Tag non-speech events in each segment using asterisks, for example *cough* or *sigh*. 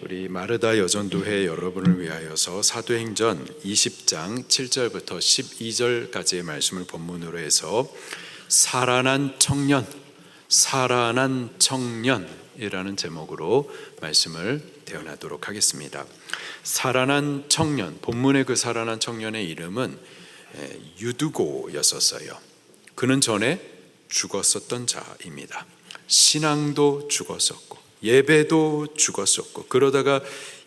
우리 마르다 여전도회 여러분을 위하여서 사도행전 20장 7절부터 12절까지의 말씀을 본문으로 해서 살아난 청년, 살아난 청년이라는 제목으로 말씀을 대언하도록 하겠습니다. 살아난 청년, 본문의 그 살아난 청년의 이름은 에, 유두고였었어요. 그는 전에 죽었었던 자입니다. 신앙도 죽었었고 예배도 죽었었고 그러다가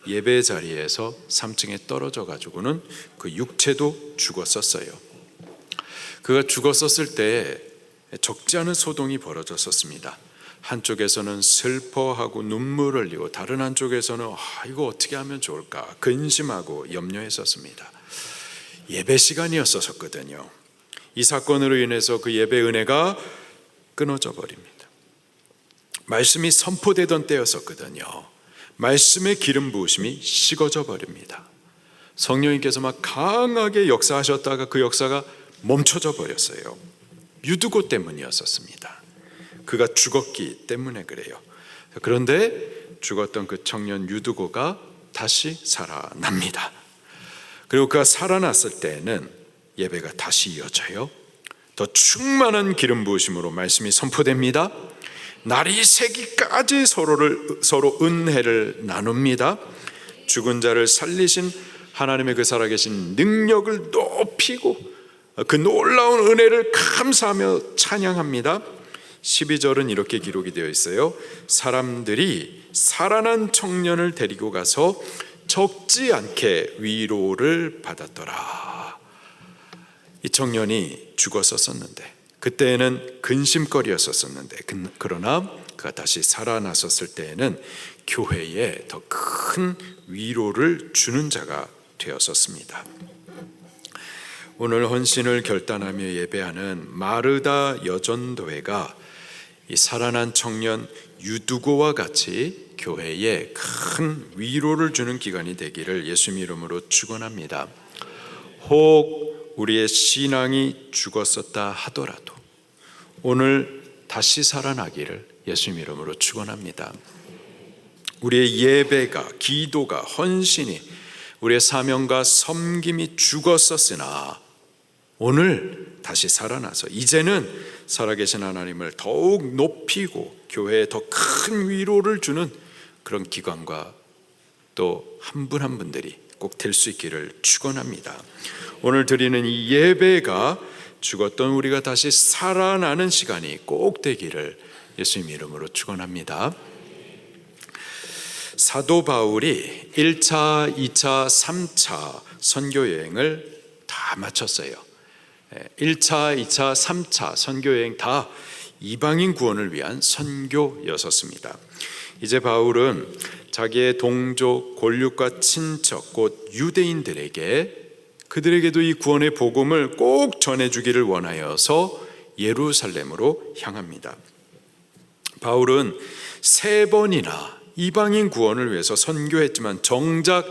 예배 자리에서 3층에 떨어져 가지고는 그 육체도 죽었었어요. 그가 죽었었을 때 적지 않은 소동이 벌어졌었습니다. 한쪽에서는 슬퍼하고 눈물을 흘리고 다른 한쪽에서는 아, 이거 어떻게 하면 좋을까 근심하고 염려했었습니다. 예배 시간이었었거든요. 이 사건으로 인해서 그 예배 은혜가 끊어져 버립니다. 말씀이 선포되던 때였었거든요. 말씀의 기름 부으심이 식어져 버립니다. 성령님께서 막 강하게 역사하셨다가 그 역사가 멈춰져 버렸어요. 유두고 때문이었었습니다. 그가 죽었기 때문에 그래요. 그런데 죽었던 그 청년 유두고가 다시 살아납니다. 그리고 그가 살아났을 때는 예배가 다시 이어져요. 더 충만한 기름 부으심으로 말씀이 선포됩니다. 날이 새기까지 서로를 서로 은혜를 나눕니다. 죽은 자를 살리신 하나님의 그 살아계신 능력을 높이고 그 놀라운 은혜를 감사하며 찬양합니다. 12절은 이렇게 기록이 되어 있어요. 사람들이 살아난 청년을 데리고 가서 적지 않게 위로를 받았더라. 이 청년이 죽었었었는데 그때에는 근심거리였었는데 그러나 그가 다시 살아났었을 때에는 교회에 더 큰 위로를 주는 자가 되었었습니다. 오늘 헌신을 결단하며 예배하는 마르다 여전도회가 이 살아난 청년 유두고와 같이 교회에 큰 위로를 주는 기간이 되기를 예수 이름으로 축원합니다. 혹 우리의 신앙이 죽었었다 하더라도 오늘 다시 살아나기를 예수 이름으로 축원합니다. 우리의 예배가 기도가 헌신이 우리의 사명과 섬김이 죽었었으나 오늘 다시 살아나서 이제는 살아계신 하나님을 더욱 높이고 교회에 더 큰 위로를 주는 그런 기관과 또 한 분한 분들이 꼭 될 수 있기를 축원합니다. 오늘 드리는 이 예배가 죽었던 우리가 다시 살아나는 시간이 꼭 되기를 예수님 이름으로 축원합니다. 사도 바울이 1차, 2차, 3차 선교 여행을 다 마쳤어요. 1차, 2차, 3차 선교 여행 다 이방인 구원을 위한 선교였었습니다. 이제 바울은 자기의 동족, 권력과 친척, 곧 유대인들에게 그들에게도 이 구원의 복음을 꼭 전해주기를 원하여서 예루살렘으로 향합니다. 바울은 세 번이나 이방인 구원을 위해서 선교했지만 정작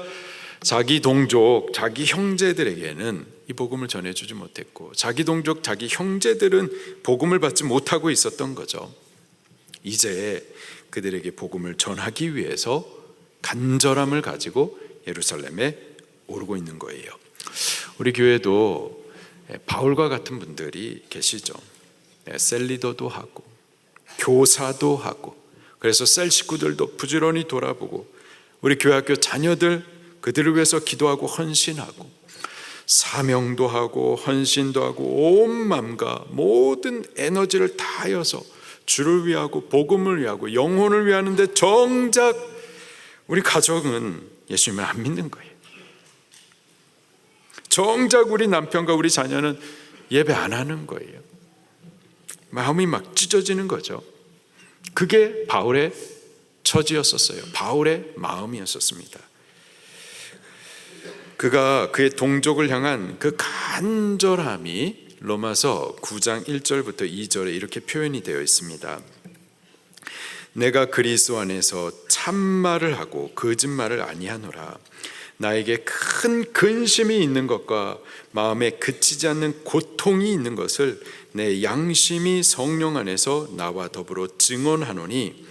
자기 동족, 자기 형제들에게는 이 복음을 전해주지 못했고 자기 동족, 자기 형제들은 복음을 받지 못하고 있었던 거죠. 이제 그들에게 복음을 전하기 위해서 간절함을 가지고 예루살렘에 오르고 있는 거예요. 우리 교회도 바울과 같은 분들이 계시죠. 셀 리더도 하고 교사도 하고 그래서 셀 식구들도 부지런히 돌아보고 우리 교회 학교 자녀들 그들을 위해서 기도하고 헌신하고 사명도 하고 헌신도 하고 온 마음과 모든 에너지를 다하여서 주를 위하고 복음을 위하고 영혼을 위하는데 정작 우리 가족은 예수님을 안 믿는 거예요. 정작 우리 남편과 우리 자녀는 예배 안 하는 거예요. 마음이 막 찢어지는 거죠. 그게 바울의 처지였었어요. 바울의 마음이었었습니다. 그가 그의 동족을 향한 그 간절함이 로마서 9장 1절부터 2절에 이렇게 표현이 되어 있습니다. 내가 그리스도 안에서 참말을 하고 거짓말을 아니하노라. 나에게 큰 근심이 있는 것과 마음에 그치지 않는 고통이 있는 것을 내 양심이 성령 안에서 나와 더불어 증언하노니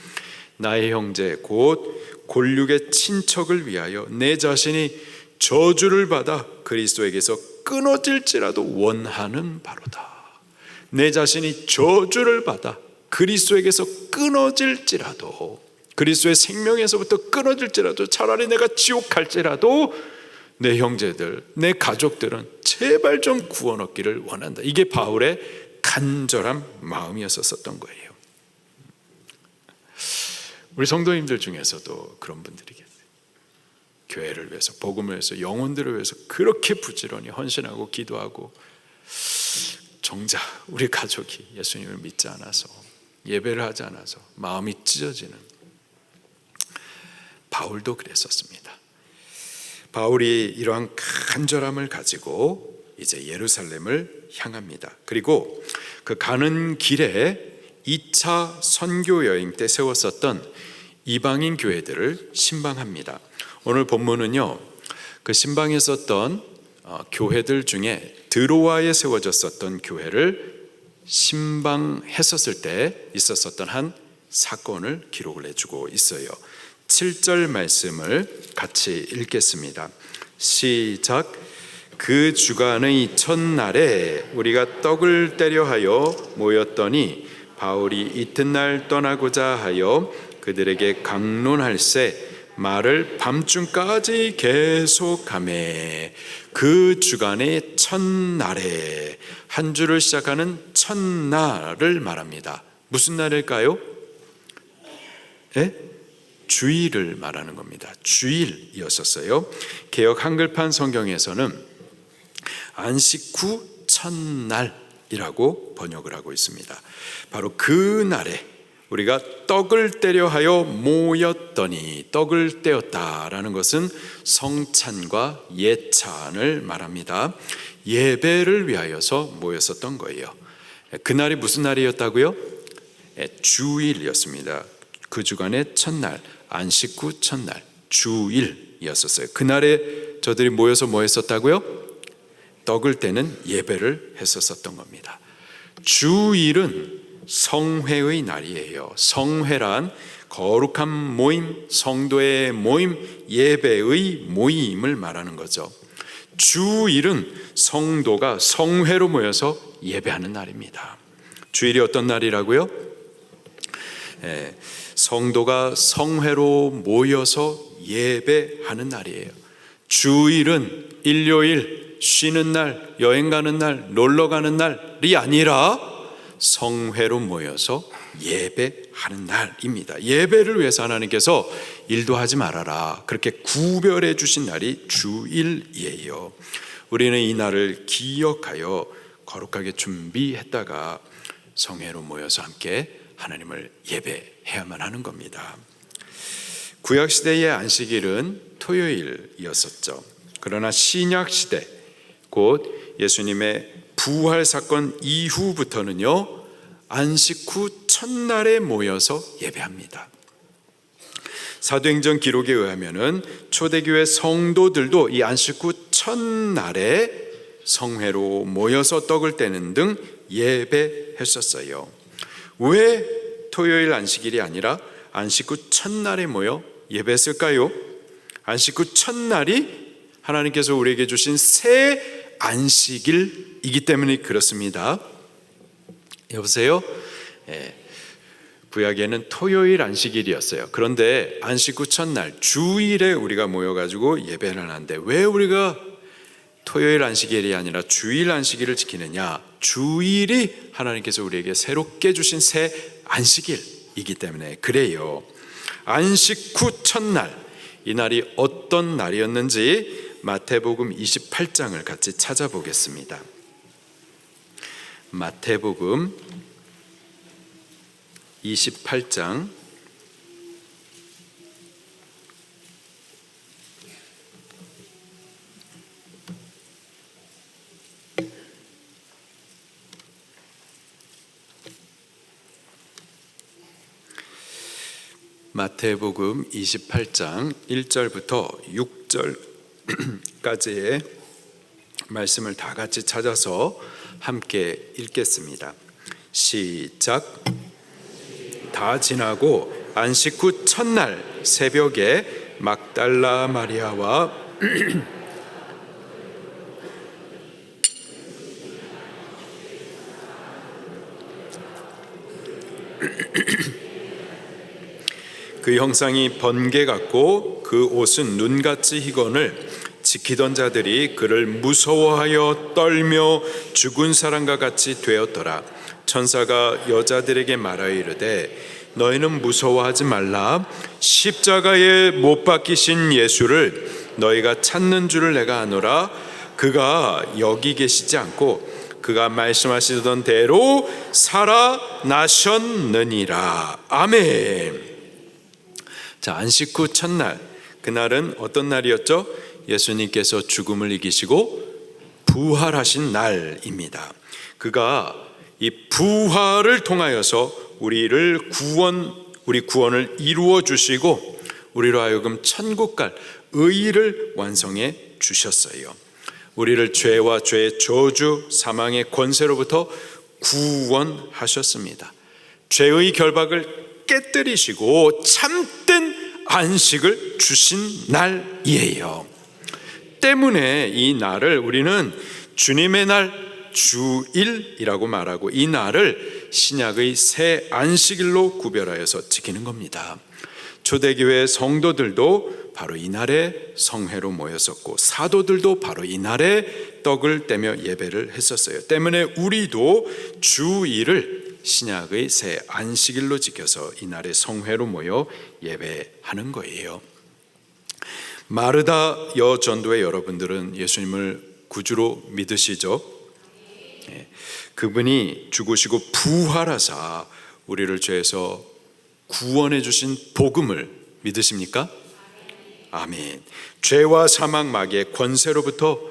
나의 형제 곧 골육의 친척을 위하여 내 자신이 저주를 받아 그리스도에게서 끊어질지라도 원하는 바로다. 내 자신이 저주를 받아 그리스도에게서 끊어질지라도 그리스도의 생명에서부터 끊어질지라도 차라리 내가 지옥 갈지라도 내 형제들, 내 가족들은 제발 좀 구원 얻기를 원한다. 이게 바울의 간절한 마음이었었던 거예요. 우리 성도님들 중에서도 그런 분들이 계세요. 교회를 위해서, 복음을 위해서, 영혼들을 위해서 그렇게 부지런히 헌신하고 기도하고 정작 우리 가족이 예수님을 믿지 않아서 예배를 하지 않아서 마음이 찢어지는 바울도 그랬었습니다. 바울이 이러한 간절함을 가지고 이제 예루살렘을 향합니다. 그리고 그 가는 길에 2차 선교 여행 때 세웠었던 이방인 교회들을 신방합니다. 오늘 본문은요. 그 신방에 썼던 어, 교회들 중에 드로아에 세워졌었던 교회를 신방했었을 때 있었었던 한 사건을 기록을 해주고 있어요. 7절 말씀을 같이 읽겠습니다. 시작. 그 주간의 첫날에 우리가 떡을 때려 하여 모였더니 바울이 이튿날 떠나고자 하여 그들에게 강론할세 말을 밤중까지 계속하매 그 주간의 첫날에 한 주를 시작하는 첫날을 말합니다. 무슨 날일까요? 예? 주일을 말하는 겁니다. 주일이었었어요. 개혁 한글판 성경에서는 안식 후 첫날이라고 번역을 하고 있습니다. 바로 그 날에 우리가 떡을 때려 하여 모였더니 떡을 떼었다라는 것은 성찬과 예찬을 말합니다. 예배를 위하여서 모였었던 거예요. 그날이 무슨 날이었다고요? 주일이었습니다. 그 주간의 첫날, 안식 후 첫날, 주일이었었어요. 그날에 저들이 모여서 뭐 했었다고요? 떡을 떼는 예배를 했었었던 겁니다. 주일은 성회의 날이에요. 성회란 거룩한 모임, 성도의 모임, 예배의 모임을 말하는 거죠. 주일은 성도가 성회로 모여서 예배하는 날입니다. 주일이 어떤 날이라고요? 예, 성도가 성회로 모여서 예배하는 날이에요. 주일은 일요일, 쉬는 날, 여행 가는 날, 놀러 가는 날이 아니라 성회로 모여서 예배하는 날입니다. 예배를 위해서 하나님께서 일도 하지 말아라. 그렇게 구별해 주신 날이 주일이에요. 우리는 이 날을 기억하여 거룩하게 준비했다가 성회로 모여서 함께 하나님을 예배해야만 하는 겁니다. 구약 시대의 안식일은 토요일이었었죠. 그러나 신약 시대 곧 예수님의 부활 사건 이후부터는요 안식 후 첫날에 모여서 예배합니다. 사도행전 기록에 의하면은 초대교회 성도들도 이 안식 후 첫날에 성회로 모여서 떡을 떼는 등 예배했었어요. 왜 토요일 안식일이 아니라 안식 후 첫날에 모여 예배했을까요? 안식 후 첫날이 하나님께서 우리에게 주신 새 안식일 이기 때문에 그렇습니다. 여보세요? 예, 구약에는 토요일 안식일이었어요. 그런데 안식 후 첫날 주일에 우리가 모여가지고 예배를 하는데 왜 우리가 토요일 안식일이 아니라 주일 안식일을 지키느냐? 주일이 하나님께서 우리에게 새롭게 주신 새 안식일이기 때문에 그래요. 안식 후 첫날 이 날이 어떤 날이었는지 마태복음 28장을 같이 찾아보겠습니다. 마태복음 28장. 마태복음 28장 1절부터 6절까지의 말씀을 다 같이 찾아서 함께 읽겠습니다. 시작. 다 지나고 안식 후 첫날 새벽에 막달라 마리아와 *clears throat* 그 형상이 번개 같고 그 옷은 눈같이 희건을 지키던 자들이 그를 무서워하여 떨며 죽은 사람과 같이 되었더라 천사가 여자들에게 말하여 이르되 너희는 무서워하지 말라 십자가에 못 박히신 예수를 너희가 찾는 줄을 내가 아노라 그가 여기 계시지 않고 그가 말씀하시던 대로 살아나셨느니라 아멘 자, 안식 후 첫날. 그날은 어떤 날이었죠? 예수님께서 죽음을 이기시고 부활하신 날입니다. 그가 이 부활을 통하여서 우리를 구원 우리 구원을 이루어 주시고 우리로 하여금 천국 갈 의의를 완성해 주셨어요. 우리를 죄와 죄의 저주, 사망의 권세로부터 구원하셨습니다. 죄의 결박을 깨뜨리시고 참된 안식을 주신 날이에요. 때문에 이 날을 우리는 주님의 날 주일이라고 말하고 이 날을 신약의 새 안식일로 구별하여서 지키는 겁니다. 초대교회 성도들도 바로 이 날에 성회로 모였었고 사도들도 바로 이 날에 떡을 떼며 예배를 했었어요. 때문에 우리도 주일을 신약의 새 안식일로 지켜서 이 날에 성회로 모여 예배하는 거예요. 마르다 여전도의 여러분들은 예수님을 구주로 믿으시죠? 예, 그분이 죽으시고 부활하사 우리를 죄에서 구원해 주신 복음을 믿으십니까? 아멘. 죄와 사망 마귀의 권세로부터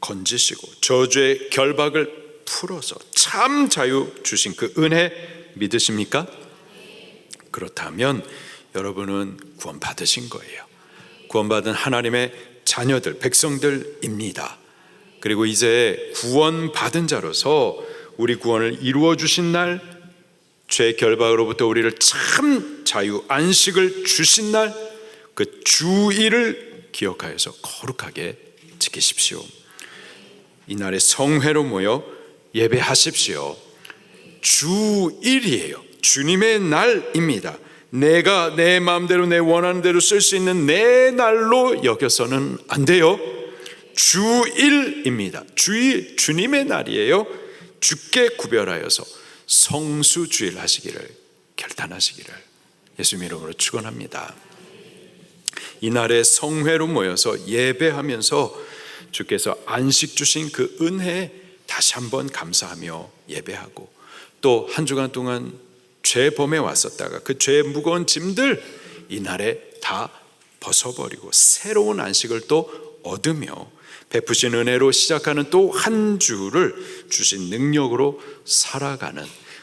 건지시고 저주의 결박을 풀어서 참 자유 주신 그 은혜 믿으십니까? 그렇다면 여러분은 구원 받으신 거예요. 구원받은 하나님의 자녀들, 백성들입니다. 그리고 이제 구원 받은 자로서 우리 구원을 이루어 주신 날, 죄 결박으로부터 우리를 참 자유, 안식을 주신 날, 그 주일을 기억하여서 거룩하게 지키십시오. 이 날에 성회로 모여 예배하십시오. 주일이에요. 주님의 날입니다. 내가 내 마음대로 내 원하는 대로 쓸 수 있는 내 날로 여겨서는 안 돼요. 주일입니다. 주일 주님의 날이에요. 주께 구별하여서 성수 주일 하시기를 결단하시기를 예수님 이름으로 축원합니다. 이날에 성회로 모여서 예배하면서 주께서 안식 주신 그 은혜 다시 한번 감사하며 예배하고 또 한 주간 동안 죄 범에 왔었다가 그 죄의 무거운 짐들 이날에 다 벗어버리고 새로운 안식을 또 얻으며 베푸신 은혜로 시작하는 또 한 주를 주신 능력으로 살아가는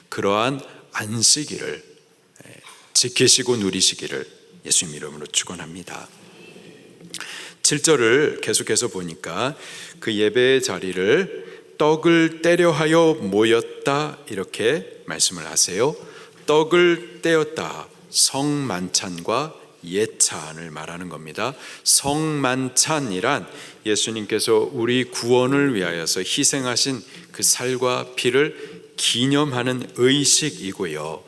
그러한 안식일을 지키시고 누리시기를 예수님 이름으로 축원합니다. 7절을 계속해서 보니까 그 예배의 자리를 떡을 떼려 하여 모였다 이렇게 말씀을 하세요. 떡을 떼었다. 성만찬과 예찬을 말하는 겁니다. 성만찬이란 예수님께서 우리 구원을 위하여서 희생하신 그 살과 피를 기념하는 의식이고요.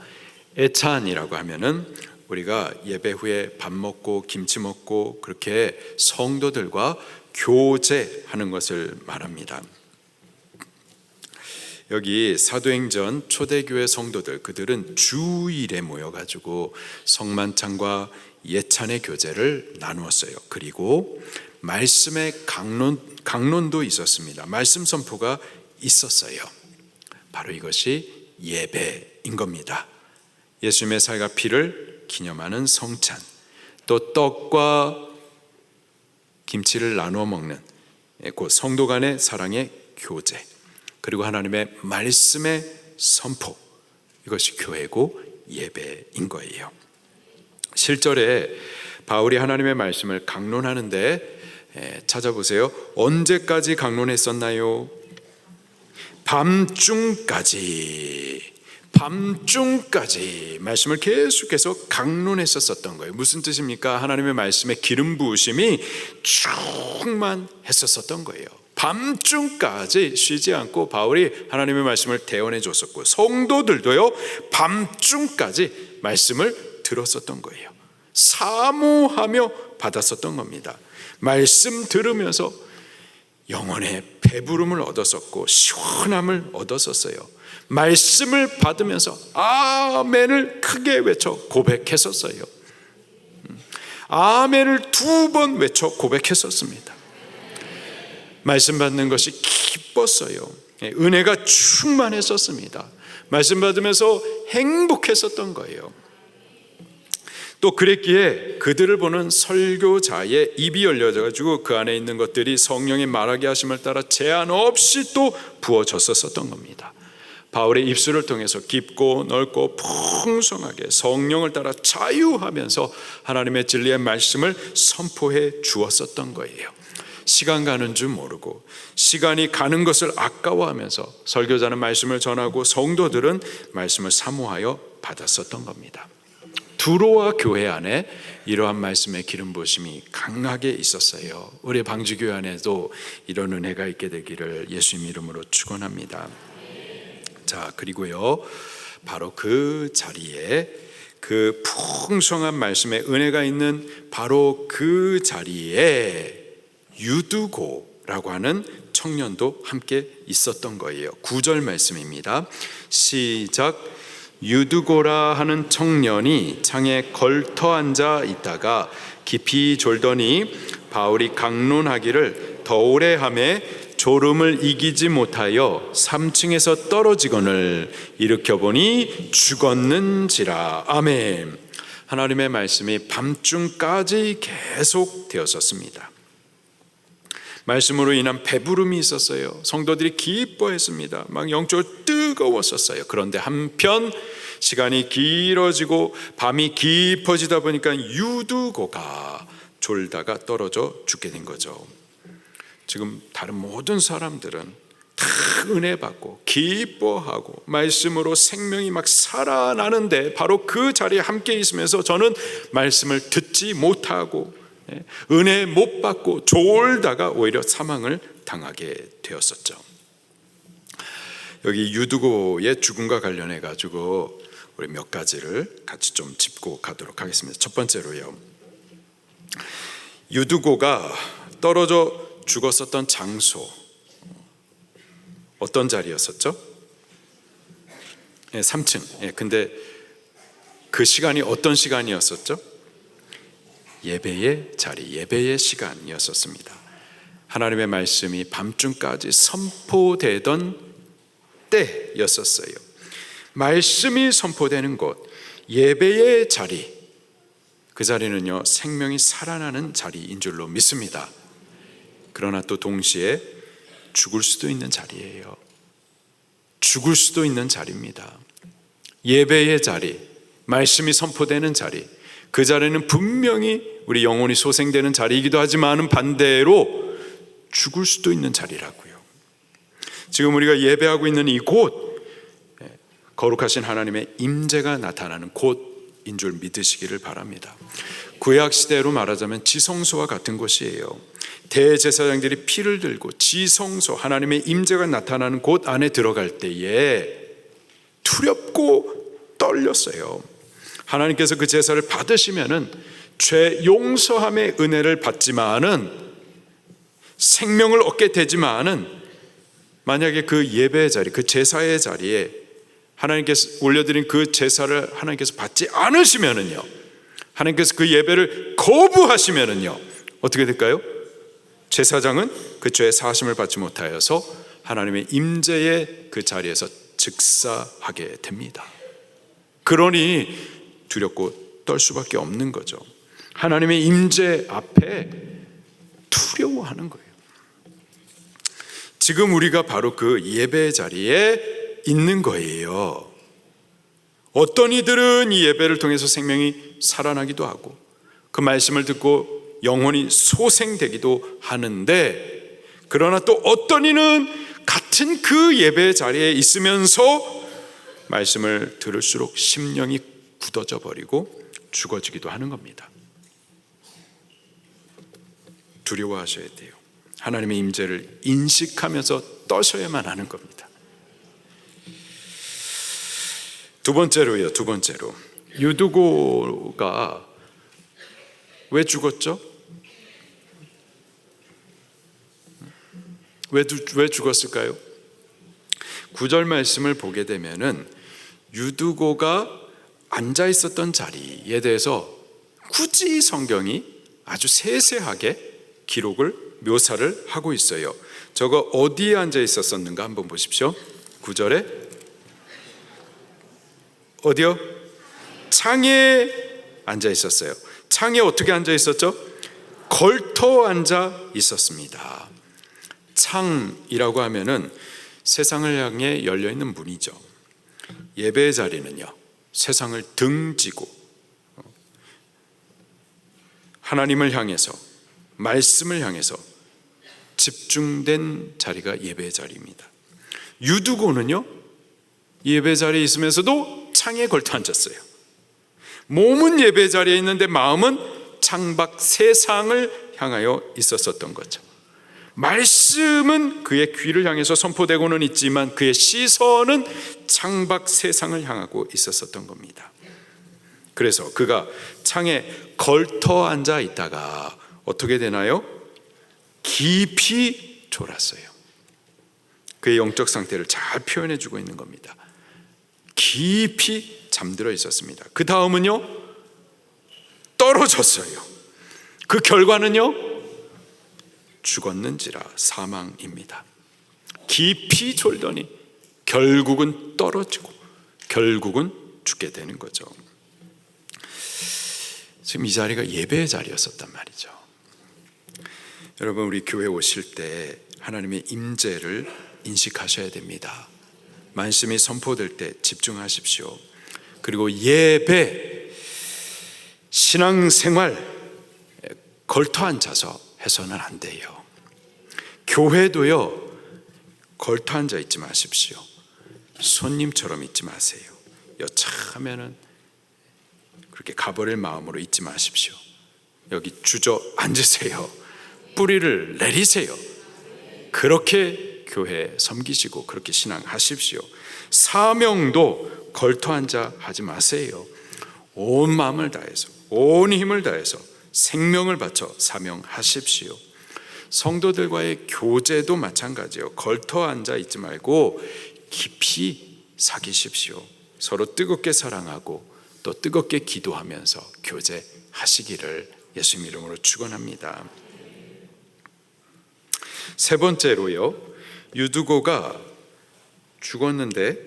예찬이라고 하면은 우리가 예배 후에 밥 먹고 김치 먹고 그렇게 성도들과 교제하는 것을 말합니다. 여기 사도행전 초대교회 성도들 그들은 주일에 모여 가지고 성만찬과 예찬의 교제를 나누었어요. 그리고 말씀의 강론 강론도 있었습니다. 말씀 선포가 있었어요. 바로 이것이 예배인 겁니다. 예수님의 살과 피를 기념하는 성찬, 또 떡과 김치를 나누어 먹는 그 성도 간의 사랑의 교제. 그리고 하나님의 말씀의 선포 이것이 교회고 예배인 거예요. 실절에 바울이 하나님의 말씀을 강론하는데 찾아보세요. 언제까지 강론했었나요? 밤중까지 밤중까지 말씀을 계속해서 강론했었던 거예요. 무슨 뜻입니까? 하나님의 말씀에 기름 부으심이 충만했었던 거예요. 밤중까지 쉬지 않고 바울이 하나님의 말씀을 대언해 줬었고 성도들도요 밤중까지 말씀을 들었었던 거예요. 사모하며 받았었던 겁니다. 말씀 들으면서 영혼의 배부름을 얻었었고 시원함을 얻었었어요. 말씀을 받으면서 아멘을 크게 외쳐 고백했었어요. 음, 아멘을 두 번 외쳐 고백했었습니다. 말씀 받는 것이 기뻤어요. 예, 은혜가 충만했었습니다. 말씀 받으면서 행복했었던 거예요. 또 그랬기에 그들을 보는 설교자의 입이 열려져 가지고 그 안에 있는 것들이 성령의 말하게 하심을 따라 제한 없이 또 부어졌었던 겁니다. 바울의 입술을 통해서 깊고 넓고 풍성하게 성령을 따라 자유하면서 하나님의 진리의 말씀을 선포해 주었었던 거예요. 시간 가는 줄 모르고 시간이 가는 것을 아까워하면서 설교자는 말씀을 전하고 성도들은 말씀을 사모하여 받았었던 겁니다. 두로와 교회 안에 이러한 말씀의 기름 부심이 강하게 있었어요. 우리 방주교회 안에도 이런 은혜가 있게 되기를 예수님 이름으로 축원합니다. 자, 그리고요. 바로 그 자리에 그 풍성한 말씀의 은혜가 있는 바로 그 자리에 유두고라고 하는 청년도 함께 있었던 거예요. 구절 말씀입니다. 시작 유두고라 하는 청년이 창에 걸터 앉아 있다가 깊이 졸더니 바울이 강론하기를 더 오래 함에 졸음을 이기지 못하여 3층에서 떨어지거늘 일으켜 보니 죽었는지라 아멘. 하나님의 말씀이 밤중까지 계속 되었었습니다. 말씀으로 인한 배부름이 있었어요. 성도들이 기뻐했습니다. 막 영적으로 뜨거웠었어요. 그런데 한편 시간이 길어지고 밤이 깊어지다 보니까 유두고가 졸다가 떨어져 죽게 된 거죠. 지금 다른 모든 사람들은 다 은혜 받고 기뻐하고 말씀으로 생명이 막 살아나는데 바로 그 자리에 함께 있으면서 저는 말씀을 듣지 못하고 예, 은혜 못 받고 졸다가 오히려 사망을 당하게 되었었죠. 여기 유두고의 죽음과 관련해 가지고 우리 몇 가지를 같이 좀 짚고 가도록 하겠습니다. 첫 번째로요. 유두고가 떨어져 죽었었던 장소 어떤 자리였었죠? 예, 3층. 예, 근데 그 시간이 어떤 시간이었었죠? 예배의 자리, 예배의 시간이었었습니다. 하나님의 말씀이 밤중까지 선포되던 때였었어요. 말씀이 선포되는 곳, 예배의 자리, 그 자리는요, 생명이 살아나는 자리인 줄로 믿습니다. 그러나 또 동시에 죽을 수도 있는 자리예요. 죽을 수도 있는 자리입니다. 예배의 자리, 말씀이 선포되는 자리, 그 자리는 분명히 우리 영혼이 소생되는 자리이기도 하지만 반대로 죽을 수도 있는 자리라고요. 지금 우리가 예배하고 있는 이곳 예, 거룩하신 하나님의 임재가 나타나는 곳인 줄 믿으시기를 바랍니다. 구약 시대로 말하자면 지성소와 같은 곳이에요. 대제사장들이 피를 들고 지성소 하나님의 임재가 나타나는 곳 안에 들어갈 때에 두렵고 떨렸어요. 하나님께서 그 제사를 받으시면은 죄 용서함의 은혜를 받지만은 생명을 얻게 되지만은 만약에 그 예배의 자리, 그 제사의 자리에 하나님께서 올려드린 그 제사를 하나님께서 받지 않으시면은요, 하나님께서 그 예배를 거부하시면은요, 어떻게 될까요? 제사장은 그 죄의 사심을 받지 못하여서 하나님의 임재의 그 자리에서 즉사하게 됩니다. 그러니 두렵고 떨 수밖에 없는 거죠. 하나님의 임재 앞에 두려워하는 거예요. 지금 우리가 바로 그 예배 자리에 있는 거예요. 어떤 이들은 이 예배를 통해서 생명이 살아나기도 하고 그 말씀을 듣고 영혼이 소생되기도 하는데 그러나 또 어떤 이는 같은 그 예배 자리에 있으면서 말씀을 들을수록 심령이 굳어져 버리고 죽어지기도 하는 겁니다. 두려워하셔야 돼요. 하나님의 임재를 인식하면서 떠셔야만 하는 겁니다. 두 번째로요. 두 번째로 유두고가 왜 죽었죠? 왜, 왜 죽었을까요? 구절 말씀을 보게 되면은 유두고가 앉아 있었던 자리에 대해서 굳이 성경이 아주 세세하게 기록을 묘사를 하고 있어요. 저거 어디에 앉아 있었었는가 한번 보십시오. 구절에 어디요? 창에 앉아 있었어요. 창에 어떻게 앉아 있었죠? 걸터 앉아 있었습니다. 창이라고 하면은 세상을 향해 열려 있는 문이죠. 예배의 자리는요. 세상을 등지고 하나님을 향해서 말씀을 향해서 집중된 자리가 예배의 자리입니다. 유두고는요. 예배 자리에 있으면서도 창에 걸터 앉았어요. 몸은 예배 자리에 있는데 마음은 창밖 세상을 향하여 있었었던 거죠. 말씀은 그의 귀를 향해서 선포되고는 있지만 그의 시선은 창밖 세상을 향하고 있었었던 겁니다. 그래서 그가 창에 걸터 앉아 있다가 어떻게 되나요? 깊이 졸았어요. 그의 영적 상태를 잘 표현해 주고 있는 겁니다. 깊이 잠들어 있었습니다. 그 다음은요, 떨어졌어요. 그 결과는요, 죽었는지라 사망입니다. 깊이 졸더니 결국은 떨어지고 결국은 죽게 되는 거죠. 지금 이 자리가 예배의 자리였었단 말이죠. 여러분 우리 교회 오실 때 하나님의 임재를 인식하셔야 됩니다. 말씀이 선포될 때 집중하십시오. 그리고 예배 신앙생활 걸터 앉아서 해서는 안 돼요. 교회도요 걸터 앉아 있지 마십시오. 손님처럼 있지 마세요. 여차하면은 그렇게 가버릴 마음으로 있지 마십시오. 여기 주저 앉으세요. 뿌리를 내리세요. 그렇게 교회 섬기시고 그렇게 신앙하십시오. 사명도 걸터 앉아 하지 마세요. 온 마음을 다해서 온 힘을 다해서 생명을 바쳐 사명하십시오. 성도들과의 교제도 마찬가지예요. 걸터 앉아 있지 말고 깊이 사귀십시오. 서로 뜨겁게 사랑하고 또 뜨겁게 기도하면서 교제하시기를 예수님 이름으로 축원합니다. 세 번째로요. 유두고가 죽었는데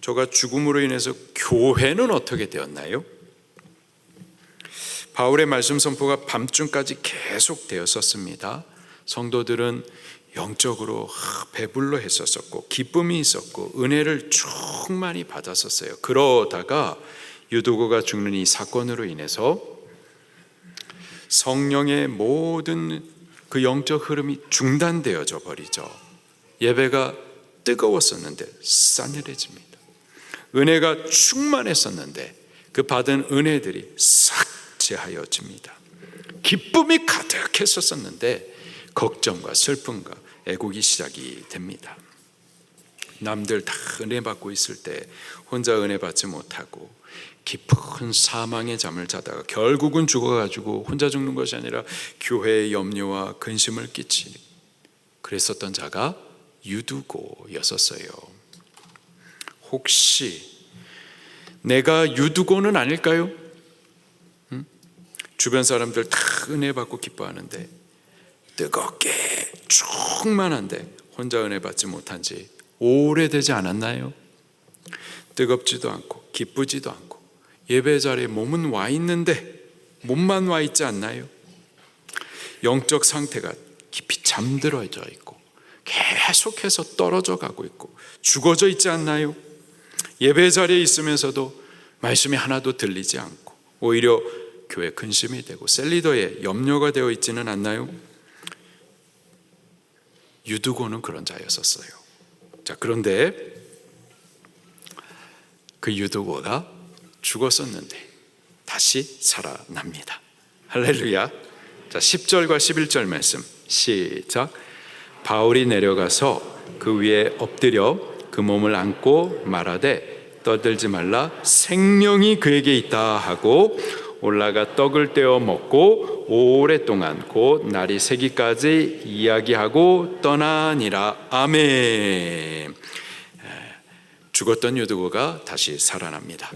저가 죽음으로 인해서 교회는 어떻게 되었나요? 바울의 말씀 선포가 밤중까지 계속 되었었습니다. 성도들은 영적으로 배불러 했었었고 기쁨이 있었고 은혜를 충만히 받았었어요. 그러다가 유도고가 죽는 이 사건으로 인해서 성령의 모든 그 영적 흐름이 중단되어져 버리죠. 예배가 뜨거웠었는데 싸늘해집니다. 은혜가 충만했었는데 그 받은 은혜들이 싹 제하여집니다. 기쁨이 가득했었었는데 걱정과 슬픔과 애곡이 시작이 됩니다. 남들 다 은혜 받고 있을 때 혼자 은혜 받지 못하고 깊은 사망의 잠을 자다가 결국은 죽어가지고 혼자 죽는 것이 아니라 교회의 염려와 근심을 끼치 그랬었던 자가 유두고였었어요. 혹시 내가 유두고는 아닐까요? 응? 주변 사람들 다 은혜 받고 기뻐하는데 뜨겁게 충만한데 혼자 은혜 받지 못한 지 오래되지 않았나요? 뜨겁지도 않고 기쁘지도 않고 예배 자리에 몸은 와 있는데 몸만 와 있지 않나요? 영적 상태가 깊이 잠들어져 있고 계속해서 떨어져 가고 있고 죽어져 있지 않나요? 예배 자리에 있으면서도 말씀이 하나도 들리지 않고 오히려 교회 근심이 되고 셀리더에 염려가 되어 있지는 않나요? 유두고는 그런 자였었어요. 자, 그런데 그 유두고가 죽었었는데 다시 살아납니다. 할렐루야. 자, 10절과 11절 말씀 시작. 바울이 내려가서 그 위에 엎드려 그 몸을 안고 말하되 떠들지 말라 생명이 그에게 있다 하고 올라가 떡을 떼어 먹고 오랫동안 곧 날이 새기까지 이야기하고 떠나니라 아멘. 죽었던 유두고가 다시 살아납니다.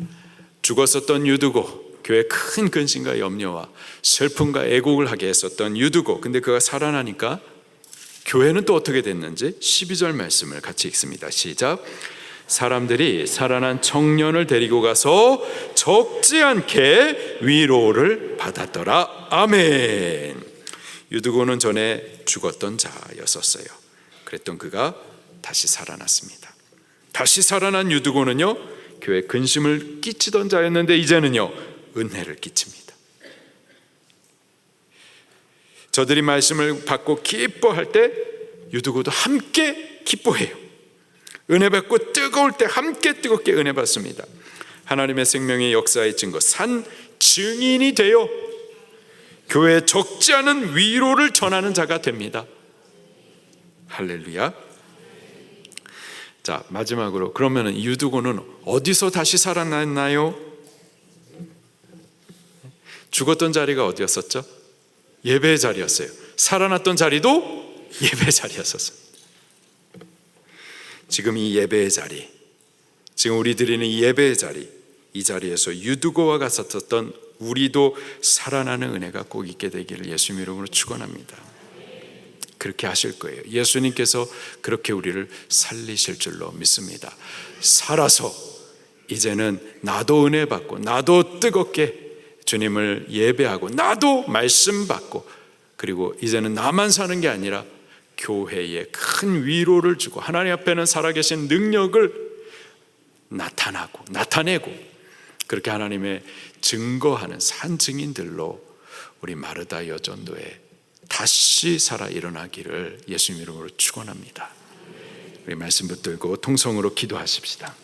죽었었던 유두고 교회 큰 근심과 염려와 슬픔과 애곡을 하게 했었던 유두고 근데 그가 살아나니까 교회는 또 어떻게 됐는지 12절 말씀을 같이 읽습니다. 시작. 사람들이 살아난 청년을 데리고 가서 적지 않게 위로를 받았더라. 아멘. 유두고는 전에 죽었던 자였었어요. 그랬던 그가 다시 살아났습니다. 다시 살아난 유두고는요 교회 근심을 끼치던 자였는데 이제는요 은혜를 끼칩니다. 저들이 말씀을 받고 기뻐할 때 유두고도 함께 기뻐해요. 은혜 받고 뜨거울 때 함께 뜨겁게 은혜 받습니다. 하나님의 생명의 역사의 증거 산 증인이 되어 교회에 적지 않은 위로를 전하는 자가 됩니다. 할렐루야. 자 마지막으로 그러면은 유두고는 어디서 다시 살아났나요? 죽었던 자리가 어디였었죠? 예배 자리였어요. 살아났던 자리도 예배 자리였었어요. 지금 이 예배의 자리, 지금 우리 드리는 이 예배의 자리, 이 자리에서 유두고와 같았던 우리도 살아나는 은혜가 꼭 있게 되기를 예수님 이름으로 축원합니다. 그렇게 하실 거예요. 예수님께서 그렇게 우리를 살리실 줄로 믿습니다. 살아서 이제는 나도 은혜 받고 나도 뜨겁게 주님을 예배하고 나도 말씀 받고 그리고 이제는 나만 사는 게 아니라 교회에 큰 위로를 주고 하나님 앞에는 살아계신 능력을 나타나고 나타내고 그렇게 하나님의 증거하는 산 증인들로 우리 마르다 여전도에 다시 살아 일어나기를 예수님 이름으로 축원합니다. 우리 말씀 붙들고 통성으로 기도하십시다.